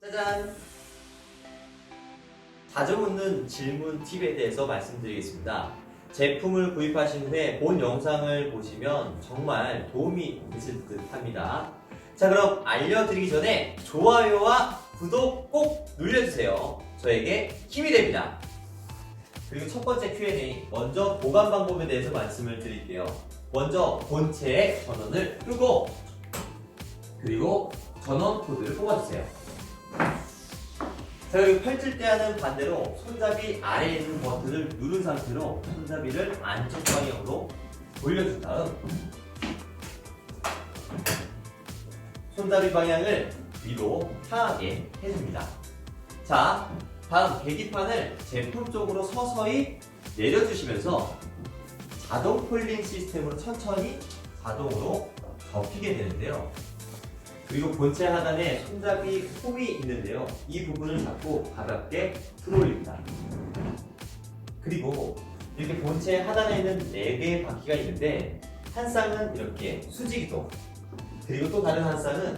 짜잔! 자주 묻는 질문 팁에 대해서 말씀드리겠습니다. 제품을 구입하신 후에 본 영상을 보시면 정말 도움이 되실 듯 합니다. 자, 그럼 알려드리기 전에 좋아요와 구독 꼭 눌러주세요. 저에게 힘이 됩니다. 그리고 첫 번째 Q&A, 먼저 보관 방법에 대해서 말씀을 드릴게요. 먼저 본체의 전원을 끄고, 그리고 전원 코드를 뽑아주세요. 자 그리고 펼칠 때와는 반대로 손잡이 아래에 있는 버튼을 누른 상태로 손잡이를 안쪽 방향으로 돌려준 다음 손잡이 방향을 위로 향하게 해줍니다. 자 다음 계기판을 제품 쪽으로 서서히 내려주시면서 자동 폴링 시스템으로 천천히 자동으로 접히게 되는데요. 그리고 본체 하단에 손잡이 홈이 있는데요. 이 부분을 잡고 가볍게 들어올립니다. 그리고 이렇게 본체 하단에 있는 4개의 바퀴가 있는데 한 쌍은 이렇게 수직이동 그리고 또 다른 한 쌍은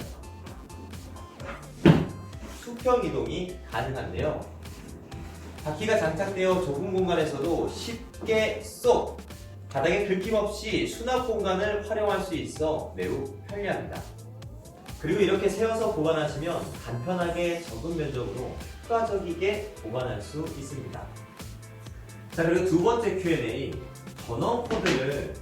수평 이동이 가능한데요. 바퀴가 장착되어 좁은 공간에서도 쉽게 쏙 바닥에 긁힘 없이 수납 공간을 활용할 수 있어 매우 편리합니다. 그리고 이렇게 세워서 보관하시면 간편하게 적은 면적으로 효과적이게 보관할 수 있습니다. 자 그리고 두 번째 Q&A 전원 코드를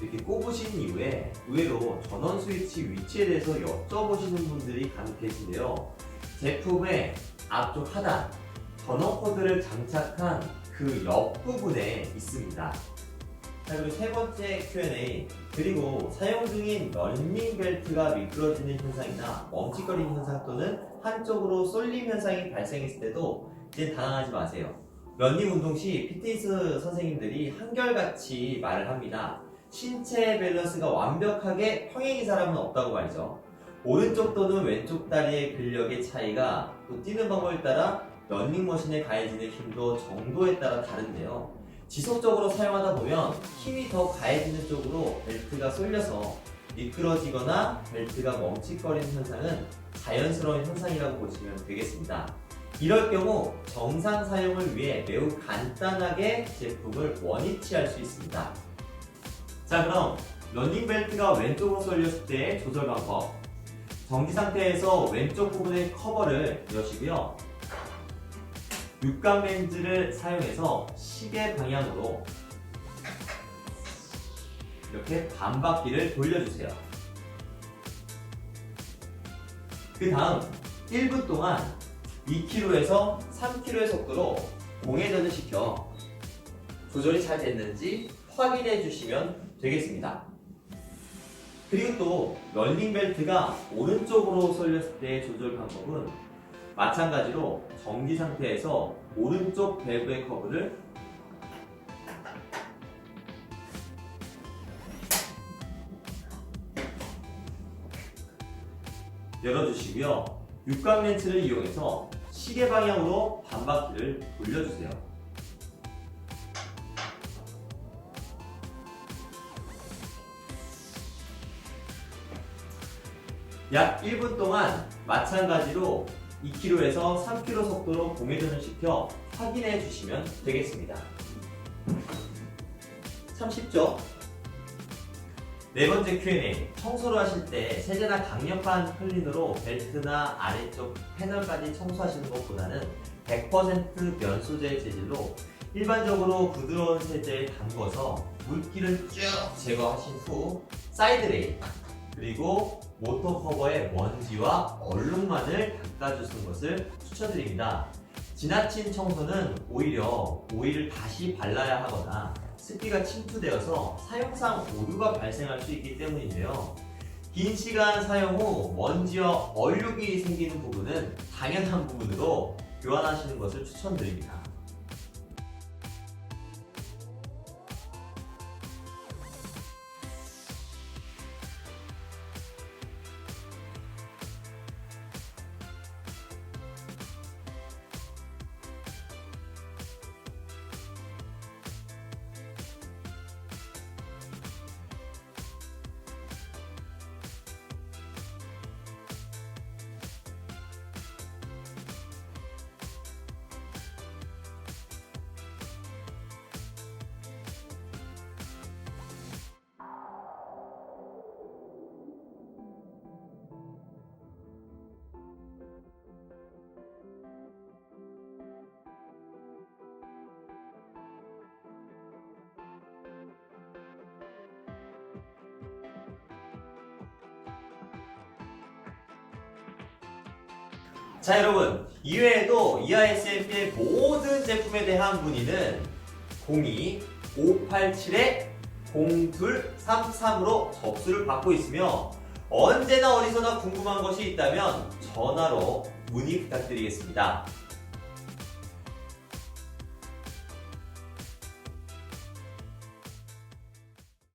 이렇게 꼽으신 이후에 의외로 전원 스위치 위치에 대해서 여쭤보시는 분들이 간혹 계신데요. 제품의 앞쪽 하단 전원 코드를 장착한 그 옆부분에 있습니다. 자 그리고 세 번째 Q&A 그리고 사용 중인 런닝 벨트가 미끄러지는 현상이나 멈칫거리는 현상 또는 한쪽으로 쏠림 현상이 발생했을 때도 이제 당황하지 마세요. 런닝 운동 시 피트니스 선생님들이 한결같이 말을 합니다. 신체 밸런스가 완벽하게 평행인 사람은 없다고 말이죠. 오른쪽 또는 왼쪽 다리의 근력의 차이가 또 뛰는 방법에 따라 런닝머신에 가해지는 힘도 정도에 따라 다른데요. 지속적으로 사용하다 보면 힘이 더 가해지는 쪽으로 벨트가 쏠려서 미끄러지거나 벨트가 멈칫거리는 현상은 자연스러운 현상이라고 보시면 되겠습니다. 이럴 경우 정상 사용을 위해 매우 간단하게 제품을 원위치할 수 있습니다. 자 그럼 런닝벨트가 왼쪽으로 쏠렸을 때 조절 방법 정지 상태에서 왼쪽 부분의 커버를 여시고요 육각 렌즈를 사용해서 시계 방향으로 이렇게 반바퀴를 돌려주세요. 그 다음 1분 동안 2km에서 3km의 속도로 공회전을 시켜 조절이 잘 됐는지 확인해 주시면 되겠습니다. 그리고 또 런닝벨트가 오른쪽으로 쏠렸을 때의 조절 방법은 마찬가지로 정지 상태에서 오른쪽 밸브의 커브를 열어주시고요. 육각 렌치를 이용해서 시계 방향으로 반바퀴를 돌려주세요. 약 1분 동안 마찬가지로 2km에서 3km 속도로 공회전을 시켜 확인해 주시면 되겠습니다. 참 쉽죠? 네 번째 Q&A. 청소를 하실 때 세제나 강력한 클리너로 벨트나 아래쪽 패널까지 청소하시는 것보다는 100% 면소재 재질로 일반적으로 부드러운 세제에 담궈서 물기를 쭉 제거하신 후 사이드 레일 그리고 모터 커버의 먼지와 얼룩만을 닦아주는 것을 추천드립니다. 지나친 청소는 오히려 오일을 다시 발라야 하거나 습기가 침투되어서 사용상 오류가 발생할 수 있기 때문인데요. 긴 시간 사용 후 먼지와 얼룩이 생기는 부분은 당연한 부분으로 교환하시는 것을 추천드립니다. 자 여러분 이외에도 이하SMP의 모든 제품에 대한 문의는 02-587-0233으로 접수를 받고 있으며 언제나 어디서나 궁금한 것이 있다면 전화로 문의 부탁드리겠습니다.